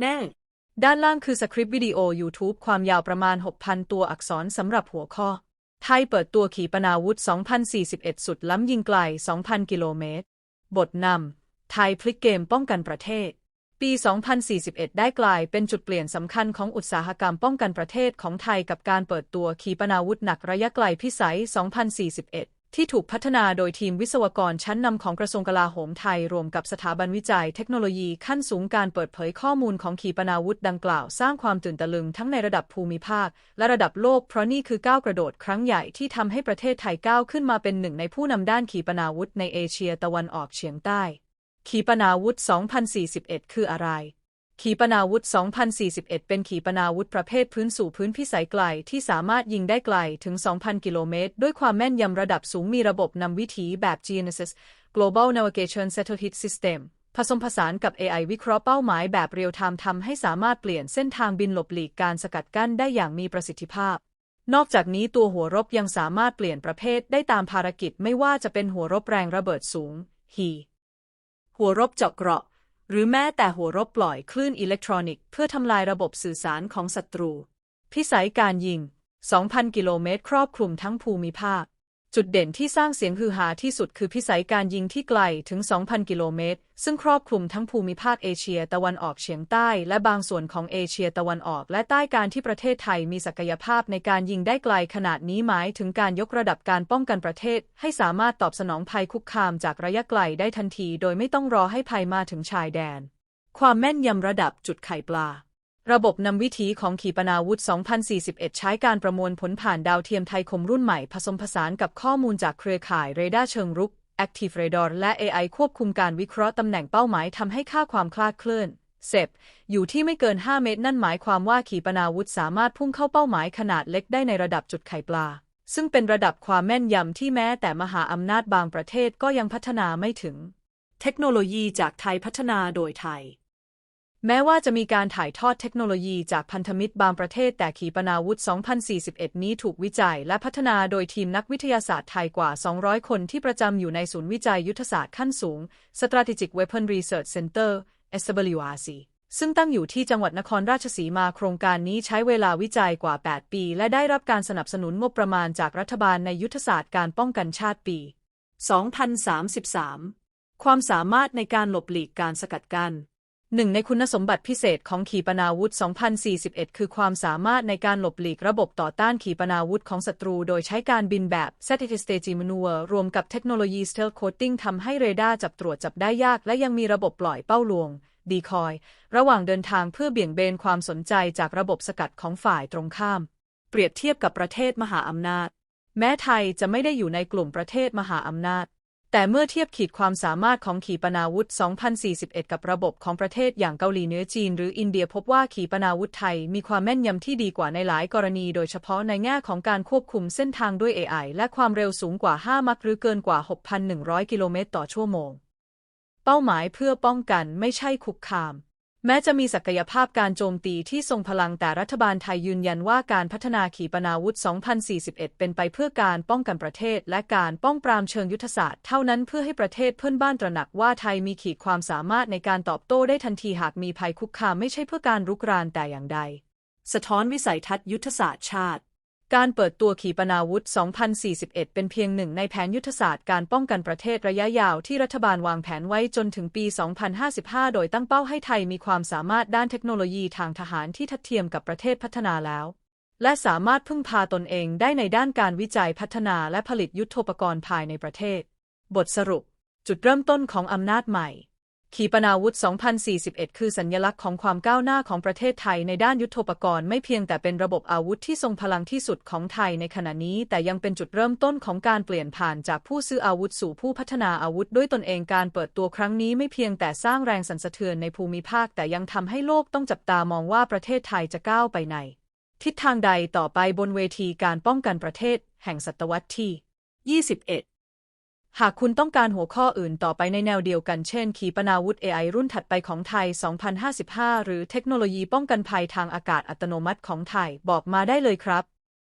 แน่ ด้านล่างคือสคริปต์วิดีโอ YouTube ความยาวประมาณ 6,000 ตัวอักษรสำหรับหัวข้อ ไทยเปิดตัวขีปนาวุธ 2041 สุดล้ำยิงไกล 2,000 กิโลเมตร บทนำ ไทยพลิกเกมป้องกันประเทศ ปี 2041 ได้กลายเป็นจุดเปลี่ยนสำคัญของอุตสาหกรรมป้องกันประเทศของไทยกับการเปิดตัวขีปนาวุธหนักระยะไกลพิสัย 2041 ที่ถูกพัฒนาโดยทีมวิศวกรชั้นนำของกระทรวงกลาโหมไทย รวมกับสถาบันวิจัยเทคโนโลยีขั้นสูงการเปิดเผยข้อมูลของขีปนาวุธดังกล่าว สร้างความตื่นตะลึงทั้งในระดับภูมิภาค และระดับโลกเพราะนี่คือก้าวกระโดดครั้งใหญ่ที่ทำให้ประเทศไทยก้าวขึ้นมาเป็นหนึ่งในผู้นำด้านขีปนาวุธในเอเชียตะวันออกเฉียงใต้ ขีปนาวุธ 2041 คืออะไร ขีปนาวุธ 2041 เป็นขีปนาวุธประเภทพื้นสู่พื้นพิสัยไกล ที่สามารถยิงได้ไกลถึง 2,000 กิโลเมตร ด้วยความแม่นยำระดับสูงมีระบบนำวิถีแบบ GNSS Global Navigation Satellite System ผสมผสานกับ AI วิเคราะห์เป้าหมายแบบเรียลไทม์ทำให้สามารถเปลี่ยนเส้นทางบินหลบหลีกการสกัดกั้นได้อย่างมีประสิทธิภาพ นอกจากนี้ตัวหัวรบยังสามารถเปลี่ยนประเภทได้ตามภารกิจไม่ว่าจะเป็นหัวรบแรงระเบิดสูง HE หัวรบเจาะเกราะ หรือแม้แต่หัวรบปล่อยคลื่นอิเล็กทรอนิกส์เพื่อทำลายระบบสื่อสารของศัตรู พิสัยการยิง 2,000 กิโลเมตร ครอบคลุมทั้งภูมิภาค จุดเด่นที่สร้างเสียงฮือฮาที่สุดคือพิสัยการยิงที่ไกลถึง 2,000 กิโลเมตร ซึ่งครอบคลุมทั้งภูมิภาคเอเชียตะวันออกเฉียงใต้ และบางส่วนของเอเชียตะวันออก และใต้การที่ประเทศไทยมีศักยภาพในการยิงได้ไกลขนาดนี้หมายถึงการยกระดับการป้องกันประเทศ ให้สามารถตอบสนองภัยคุกคามจากระยะไกลได้ทันที โดยไม่ต้องรอให้ภัยมาถึงชายแดน ความแม่นยำระดับจุดไข่ปลา ระบบนำวิถีของขีปนาวุธ 2041 ใช้การประมวลผลผ่านดาวเทียมไทยคมรุ่นใหม่ผสมผสานกับข้อมูลจากเครือข่ายเรดาร์เชิงรุก Active Radar และ AI ควบคุมการวิเคราะห์ตำแหน่งเป้าหมายทำให้ค่าความคลาดเคลื่อนเซฟอยู่ที่ไม่เกิน 5 เมตร นั่นหมายความว่าขีปนาวุธสามารถพุ่งเข้าเป้าหมายขนาดเล็กได้ในระดับจุดไข่ปลา ซึ่งเป็นระดับความแม่นยำที่แม้แต่มหาอำนาจบางประเทศก็ยังพัฒนาไม่ถึง เทคโนโลยีจากไทยพัฒนาโดยไทย แม้ว่าจะมีการถ่ายทอดเทคโนโลยีจากพันธมิตรบางประเทศ แต่ขีปนาวุธ 2041 นี้ถูกวิจัยและพัฒนาโดยทีมนักวิทยาศาสตร์ไทยกว่า 200 คนที่ประจำอยู่ในศูนย์วิจัยยุทธศาสตร์ขั้นสูง Strategic Weapon Research Center SWRC ซึ่งตั้งอยู่ที่จังหวัดนครราชสีมาโครงการนี้ใช้เวลาวิจัยกว่า 8 ปี และได้รับการสนับสนุนงบประมาณจากรัฐบาลในยุทธศาสตร์การป้องกันชาติปี 2033 ความสามารถในการหลบหลีกการสกัดกั้น หนึ่งในคุณสมบัติพิเศษของขีปนาวุธ 2041 คือความสามารถในการหลบหลีกระบบต่อต้านขีปนาวุธของศัตรู โดยใช้การบินแบบ Satellite Stage Maneuver รวมกับเทคโนโลยี Stealth Coating ทำให้เรดาร์จับตรวจจับได้ยาก และยังมีระบบปล่อยเป้าลวง ดีคอย ระหว่างเดินทางเพื่อเบี่ยงเบนความสนใจจากระบบสกัดของฝ่ายตรงข้าม เปรียบเทียบกับประเทศมหาอำนาจ แม้ไทยจะไม่ได้อยู่ในกลุ่มประเทศมหาอำนาจ แต่เมื่อเทียบขีดความสามารถของขีปนาวุธ 2041 กับระบบของประเทศอย่างเกาหลีเหนือจีน หรืออินเดียพบว่าขีปนาวุธไทยมีความแม่นยำที่ดีกว่าในหลายกรณี โดยเฉพาะในแง่ของการควบคุมเส้นทางด้วย AI และความเร็วสูงกว่า 5 มักหรือเกินกว่า 6,100 กิโลเมตรต่อชั่วโมง เป้าหมายเพื่อป้องกันไม่ใช่คุกคาม แม้จะมีศักยภาพการโจมตีที่ทรงพลังแต่รัฐบาลไทยยืนยันว่าการพัฒนาขีปนาวุธ 2041 เป็นไปเพื่อการป้องกันประเทศ และการป้องปรามเชิงยุทธศาสตร์เท่านั้นเพื่อให้ประเทศเพื่อนบ้านตระหนักว่าไทยมีขีดความสามารถในการตอบโต้ได้ทันทีหากมีภัยคุกคามไม่ใช่เพื่อการรุกรานแต่อย่างใด สะท้อนวิสัยทัศน์ยุทธศาสตร์ชาติ การเปิดตัวขีปนาวุธ 2041 เป็นเพียงหนึ่งในแผนยุทธศาสตร์การป้องกันประเทศระยะยาวที่รัฐบาลวางแผนไว้จนถึงปี 2055 โดยตั้งเป้าให้ไทยมีความสามารถด้านเทคโนโลยีทางทหารที่ทัดเทียมกับประเทศพัฒนาแล้ว และสามารถพึ่งพาตนเองได้ในด้านการวิจัยพัฒนาและผลิตยุทโธปกรณ์ภายในประเทศ บทสรุป จุดเริ่มต้นของอำนาจใหม่ ขีปนาวุธ 2041 คือสัญลักษณ์ของความก้าวหน้าของประเทศไทยในด้านยุทโธปกรณ์ไม่เพียงแต่เป็นระบบอาวุธที่ทรงพลังที่สุดของไทยในขณะนี้ แต่ยังเป็นจุดเริ่มต้นของการเปลี่ยนผ่านจากผู้ซื้ออาวุธสู่ผู้พัฒนาอาวุธด้วยตนเองการเปิดตัวครั้งนี้ไม่เพียงแต่สร้างแรงสั่นสะเทือนในภูมิภาค แต่ยังทำให้โลกต้องจับตามองว่าประเทศไทยจะก้าวไปในทิศทางใดต่อไปบนเวทีการป้องกันประเทศ แห่งศตวรรษที่ 21 หากคุณต้องการหัวข้ออื่นต่อไปในแนวเดียวกันเช่น ขีปนาวุธ AI รุ่นถัดไปของไทย 2055 หรือเทคโนโลยีป้องกันภัยทางอากาศอัตโนมัติของไทย บอกมาได้เลยครับ